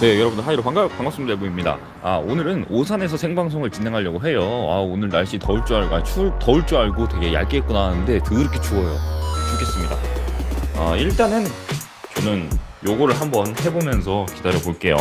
네 여러분들 하이로 반가, 반갑습니다 여부입니다. 아 오늘은 오산에서 생방송을 진행하려고 해요. 아 오늘 날씨 더울 줄 알고 아, 추울, 더울 줄 알고 되게 얇게 입고 나왔는데 더럽게 추워요. 죽겠습니다. 아 일단은 저는 요거를 한번 해보면서 기다려 볼게요.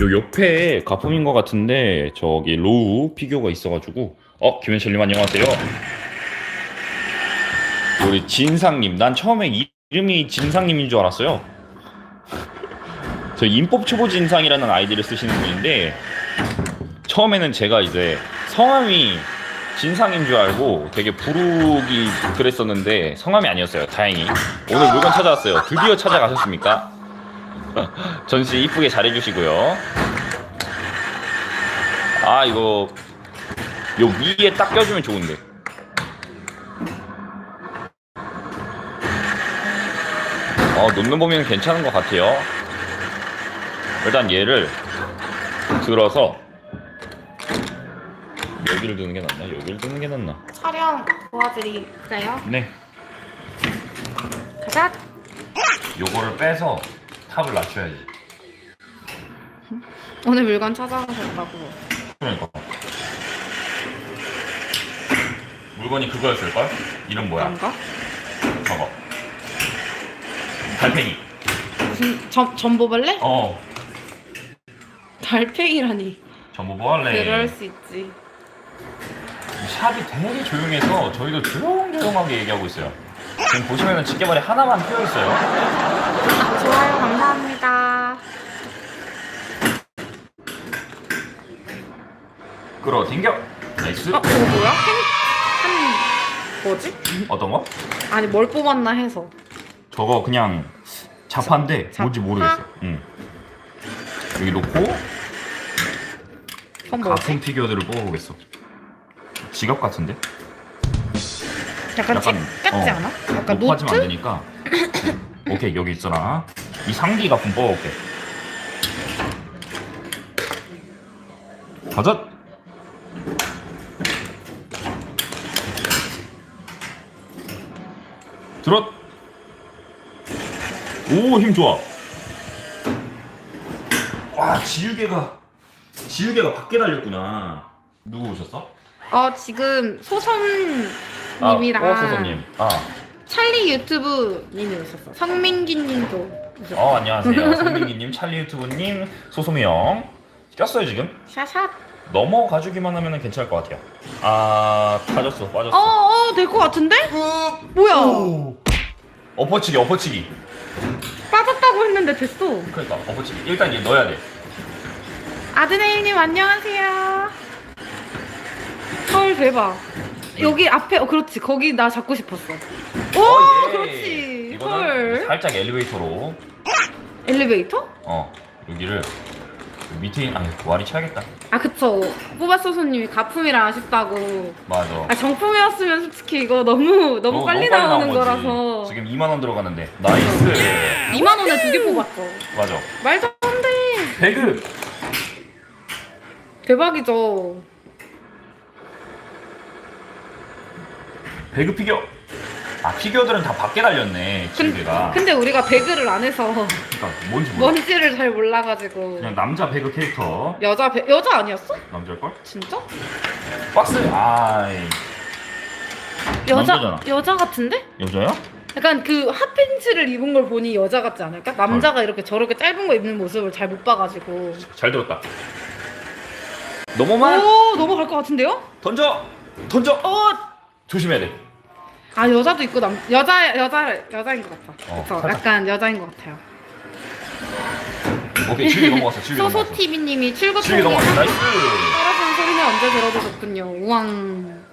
요 옆에 가품인 것 같은데 저기 로우 피규어가 있어가지고 어 김현철님 안녕하세요. 우리 진상님 난 처음에 이- 이름이 진상님인 줄 알았어요 저 인법 초보 진상이라는 아이디를 쓰시는 분인데 처음에는 제가 이제 성함이 진상인 줄 알고 되게 부르기 그랬었는데 성함이 아니었어요. 다행히. 오늘 물건 찾아왔어요. 드디어 찾아가셨습니까? 전시 이쁘게 잘해주시고요. 아 이거 요 위에 딱 껴주면 좋은데. 어 놓는 범위는 괜찮은 것 같아요 일단 얘를 들어서 여기를 드는 게 낫나? 여기를 드는 게 낫나? 촬영 도와드릴까요? 네 가자. 요거를 빼서 탑을 낮춰야지 오늘 물건 찾아오셨다고. 그러니까 물건이 그거였을걸? 이름 뭐야? 그런가? 저거 달팽이 무슨 점 전보벌레? 어 달팽이라니. 전부 뭐 할래? 그럴 수 있지. 샵이 되게 조용해서 저희도 조용조용하게 얘기하고 있어요 지금 보시면은 집게발이 하나만 휘어 있어요 아, 좋아요, 감사합니다. 끌어 당겨 나이스 어, 저거 뭐야? 한, 한 뭐지? 어떤 거? 아니 뭘 뽑았나 해서. 저거 그냥 자판데 자- 뭔지 모르겠어 자- 응. 여기 놓고 가품 피규어들을 뽑아보겠어. 지갑 같은데? 약간 책 같지 어, 않아? 약간 높아지면 안 노트? 되니까. 오케이 여기 있잖아. 이 상기 가품 뽑아볼게. 가자! 들어! 오 힘 좋아. 와 지우개가 지우개가 밖에 달렸구나 누구 오셨어? 어 지금 소선님이랑 아, 어, 소선님 아, 찰리 유튜브님이 오셨어. 성민기님도 오셨어. 어 안녕하세요 성민기님 찰리 유튜브님 소소미 형 꼈어요 지금? 샤샷. 넘어가주기만 하면 괜찮을 것 같아요 아 빠졌어 빠졌어 어어 될 것 같은데? 뭐야? 오. 엎어치기 엎어치기 빠졌다고 했는데 됐어. 그러니까 엎어치기 일단 얘 넣어야 돼 아드네일님 안녕하세요. 헐 대박. 여기 앞에 어 그렇지 거기 나 잡고 싶었어. 오 어, 예. 그렇지. 이거는 헐. 살짝 엘리베이터로 엘리베이터? 어 여기를 밑에 있- 아니 와리 쳐야겠다 아 그쵸. 뽑았소소님이 가품이라 아쉽다고. 맞아 아 정품이었으면 솔직히 이거 너무 너무 빨리 나오는 나온 거지. 거라서. 지금 2만 원 들어가는데 나이스 2만 원에 두 개 뽑았어. 맞아 말도 안 돼. 배그 대박이죠. 배그 피규어 아 피규어들은 다 밖에 달렸네 근, 지우개가 근데 우리가 배그를 안 해서 그러니까 뭔지 몰라 뭔지를 잘 몰라가지고 그냥 남자 배그 캐릭터 여자 배, 여자 아니었어? 남자일 걸? 진짜? 박스 아이 여자 남자잖아. 여자 같은데? 여자야? 약간 그 핫팬츠를 입은 걸 보니 여자 같지 않을까? 남자가 이렇게 저렇게 짧은 거 입는 모습을 잘 못 봐가지고 잘 들었다 넘어만 오 넘어갈 것 같은데요? 던져 던져 어! 조심해야 돼 아 여자도 있고 남 여자 여자 여자인 것 같아. 어, 그쵸? 살짝. 약간 여자인 것 같아요. 오케이 지우개 넘어갔어 소소 넘어갔어 TV님이 출구 넘어갔어 나이스 떨어지는 소리는 언제 들어도 좋군요. 우왕.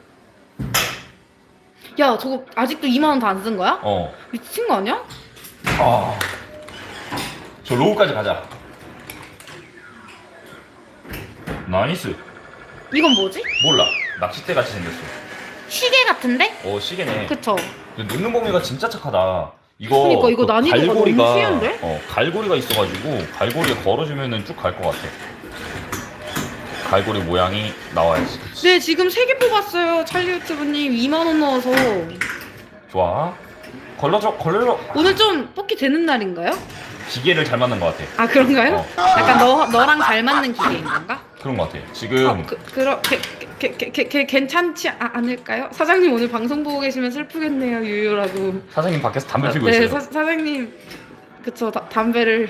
야 저거 아직도 2만 원 다 안 쓴 거야? 어 미친 거 아니야? 아. 저 로우까지 가자. 나이스. 이건 뭐지? 몰라. 낚싯대 같이 생겼어. 시계 같은데? 어 시계네. 그쵸? 근데 넣는 범위가 진짜 착하다. 이거 그러니까 이거 난이도가 너무 쉬운데? 어 갈고리가 있어가지고 갈고리에 걸어주면은 쭉 갈 것 같아. 갈고리 모양이 나와야지. 그치? 네 지금 3개 뽑았어요 찰리 유튜브님 2만 원 넣어서 좋아. 걸러줘 걸러. 오늘 좀 뽑기 되는 날인가요? 기계를 잘 만든 것 같아. 아 그런가요? 어. 약간 너 너랑 잘 맞는 기계인 건가? 그런 것 같아. 지금 어, 그, 그러, 게, 게, 게, 게, 게, 괜찮지 아, 않을까요? 사장님 오늘 방송 보고 계시면 슬프겠네요 유유라고 사장님 밖에서 담배 피고 네 있어요. 사, 사장님 그쵸 다, 담배를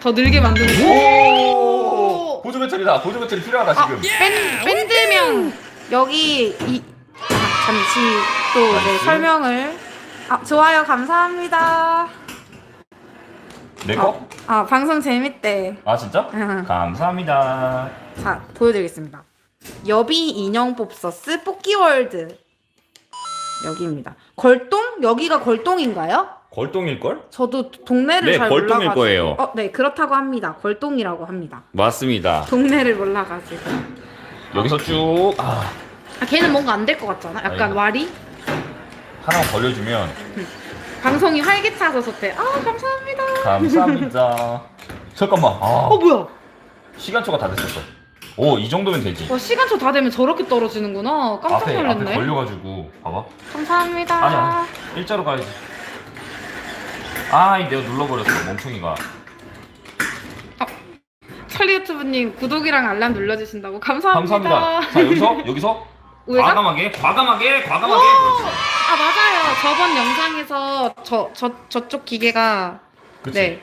더 늘게 만드는 오! 보조 배터리다. 보조 배터리 필요하다 아, 지금. 밴, 밴드명 여기 이 아, 잠시 또 네, 나이스. 설명을 아 좋아요 감사합니다 내 거? 아 방송 재밌대 아 진짜? 응. 감사합니다. 자 보여드리겠습니다 여비 인형 뽑서스 뽑기월드 여기입니다 걸동? 여기가 걸동인가요? 걸동일 걸? 저도 동네를 네, 잘 걸동일 몰라가지고 거예요. 어, 네 그렇다고 합니다 걸동이라고 합니다 맞습니다. 동네를 몰라가지고 여기서 쭉 아, 아 걔는 뭔가 안 될 것 같잖아 약간 아이고. 와리? 하나 걸려주면 방송이 활기차서 좋대 아 감사합니다 감사합니다. 잠깐만. 아, 어 뭐야 시간초가 다 됐었어. 오, 이 정도면 되지. 와 시간초 다 되면 저렇게 떨어지는구나 깜짝 앞에 앞에 놀랐네 걸려가지고 봐봐. 감사합니다 아니 아니 일자로 가야지. 아, 이 내가 눌러버렸어 멍청이가. 찰리 유튜브님 구독이랑 알람 눌러주신다고 감사합니다 감사합니다. 자 여기서 여기서 왜 가? 과감하게 과감하게 과감하게. 그렇지. 아 맞아요 저번 영상에서 저, 저, 저쪽 기계가 그렇지. 네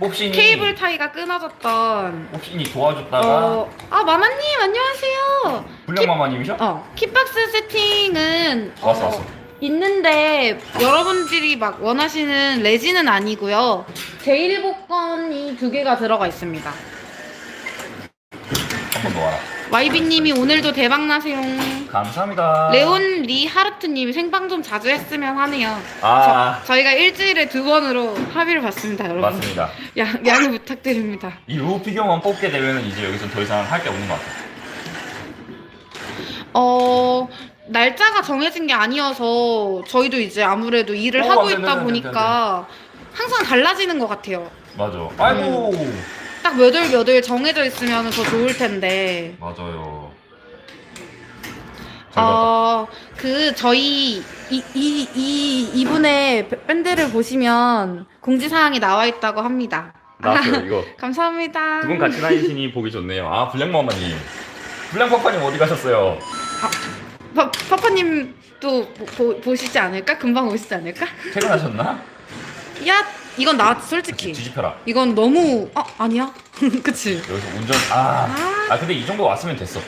봅신이 케이블 타이가 끊어졌던 봅신이 도와줬다가 어, 아 마마님 안녕하세요 불량마마님이셔? 어 kit박스 세팅은 왔어 어, 왔어. 있는데 여러분들이 막 원하시는 레진은 아니고요. 제일 복권이 두 개가 들어가 있습니다. 한번더 와라. YB님이 오늘도 대박 나세요. 감사합니다. 레온 리 하르트님이 생방 좀 자주 했으면 하네요. 아 저, 희가 일주일에 두 번으로 합의를 봤습니다, 여러분. 맞습니다. 양, 양해 부탁드립니다. 이 루피경만 뽑게 되면 이제 여기서 더 이상 할 게 없는 것 같아. 어 날짜가 정해진 게 아니어서 저희도 이제 아무래도 일을 어, 하고 안 돼, 있다 안 돼, 안 돼, 보니까 항상 달라지는 것 같아요. 맞아. 아이고. 딱 몇 월 몇 월 정해져 있으면 더 좋을 텐데. 맞아요. 잘. 어, 그 저희 이, 이, 이 이분의 밴드를 보시면 공지사항이 나와 있다고 합니다. 나왔어요 이거. 감사합니다. 두 분 같이 다니시니 보기 좋네요. 아 블랙마마님. 블랙파파님 어디 가셨어요? 파, 파파님도 보, 보, 보시지 않을까? 금방 오시지 않을까? 퇴근하셨나? 야, 이건 나 솔직히 뒤집혀라. 이건 너무 아 아니야? 그치? 여기서 운전 아. 아, 아 근데 이 정도 왔으면 됐어.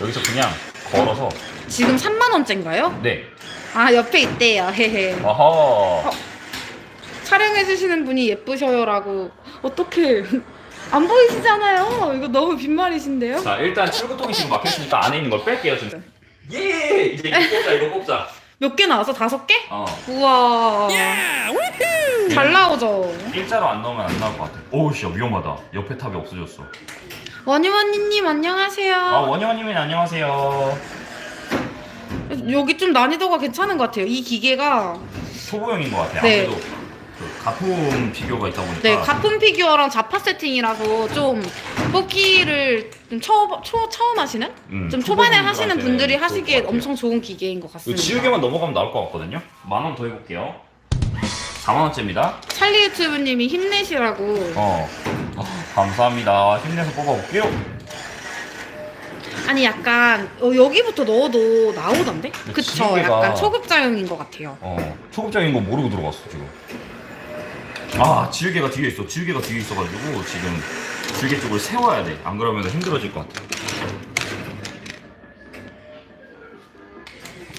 여기서 그냥 걸어서 지금 3만 원째인가요? 네. 아 옆에 있대요. 헤헤. 어허. 촬영해 주시는 분이 예쁘셔요라고 어떻게 안 보이시잖아요. 이거 너무 빈말이신데요? 자 일단 출구통이 지금 막혔으니까 안에 있는 걸 뺄게요 지금. 예. 이제 이거 뽑자 이거 뽑자. 몇 개 나왔어? 다섯 개? 어. 우와. 잘 나오죠. 일자로 안 넣으면 안 나올 것 같아. 오우 씨 위험하다. 옆에 탑이 없어졌어. 원희원희님 안녕하세요. 아 원영원님이 안녕하세요. 여기 좀 난이도가 괜찮은 것 같아요. 이 기계가 초보형인 것 같아. 네. 아무래도 그 가품 피규어가 있다 보니까. 네 가품 피규어랑 자파 세팅이라서 좀 뽑기를 좀 초, 초, 처음 하시는? 음, 좀 초반에 초보분들한테는 하시는 분들이 좋을 하시기에 같아요. 엄청 좋은 기계인 것 이거 같습니다. 지우개만 넘어가면 나올 것 같거든요. 만 원 더 해볼게요. 4만 원째입니다. 찰리 유튜브님이 힘내시라고. 어. 아, 감사합니다. 힘내서 뽑아볼게요. 아니 약간 어, 여기부터 넣어도 나오던데? 그쵸? 지우개가- 약간 초급자용인 것 같아요. 어. 초급적인 거 모르고 들어갔어 지금. 아 지우개가 뒤에 있어. 지우개가 뒤에 있어가지고 지금 지우개 쪽을 세워야 돼. 안 그러면 힘들어질 것 같아.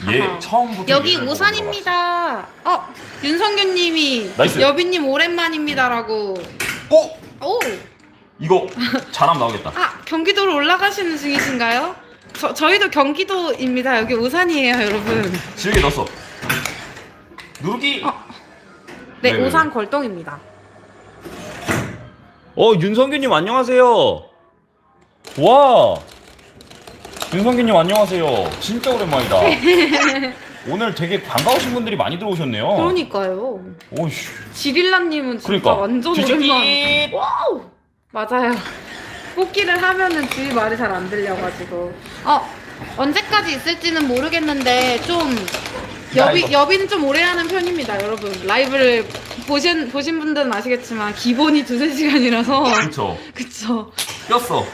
얘 아하. 처음부터 여기 얘를 오산입니다. 어 윤성균님이 나이스. 여비님 오랜만입니다라고. 어? 오. 이거 잘하면 나오겠다. 아 경기도로 올라가시는 중이신가요? 저 저희도 경기도입니다. 여기 오산이에요, 여러분. 지우개 넣었어. 누르기. 어. 네, 네, 네, 오산 걸동입니다. 어 윤성규님 안녕하세요. 와 윤성규님 안녕하세요. 진짜 오랜만이다. 오늘 되게 반가우신 분들이 많이 들어오셨네요. 그러니까요. 오씨. 지릴라님은 진짜 그러니까. 완전 뒤집기. 오랜만. 와우. 맞아요. 뽑기를 하면은 주위 말이 잘 안 들려가지고. 어 언제까지 있을지는 모르겠는데 좀 여비 이거. 여비는 좀 오래 하는 편입니다, 여러분. 라이브를 보신 보신 분들은 아시겠지만 기본이 두세 시간이라서 그렇죠. 그쵸. 꼈어.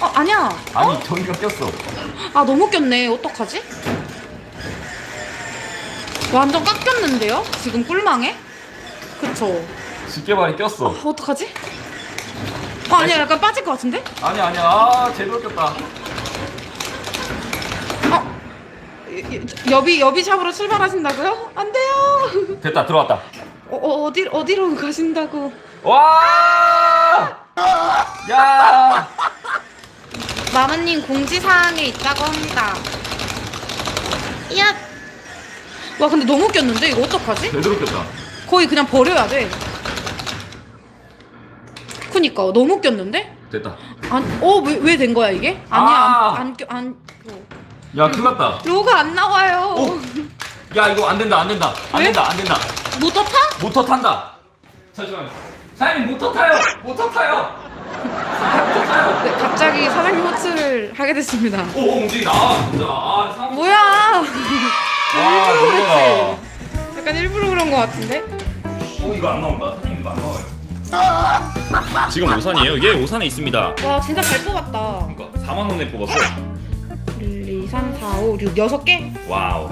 어 아니야. 아니 전기가 꼈어. 아 너무 꼈네. 어떡하지? 완전 깎였는데요? 지금 꿀망에? 그쵸. 집게발이 꼈어. 어, 어떡하지? 어, 아니야 약간 빠질 것 같은데? 아니 아니야. 아 제대로 꼈다. 어? 여- 여- 여비 여비 샵으로 출발하신다고요? 안 돼요. 됐다 들어왔다. 어, 어 어디 어디로 가신다고? 와! 야! 마마님 공지사항에 있다고 합니다. 야. 와 근데 너무 꼈는데 이거 어떡하지? 제대로 꼈다. 거의 그냥 버려야 돼. 그니까 너무 꼈는데? 됐다. 안어왜 왜된 거야 이게? 아니야 아. 안안 안 야 큰일 났다. 로가 안 나와요. 오! 야 이거 안 된다 안 된다 안 왜? 된다 안 된다. 모터 타? 모터 탄다. 잠시만요. 사장님 모터 타요. 모터 타요. 모터 타요. 네, 갑자기 사장님 호출을 하게 됐습니다. 오 움직이 나와 진짜. 아. 뭐야? 와 일부러 놀래라. 그랬지? 약간 일부러 그런 거 같은데? 오 이거 안 나온다. 사장님 이거 안 나와요. 지금 오산이에요. 얘 오산에 있습니다. 와 진짜 잘 뽑았다. 그러니까 4만 원에 뽑았어. 1, 2, 3, 4, 5, 6, 6개? 와우.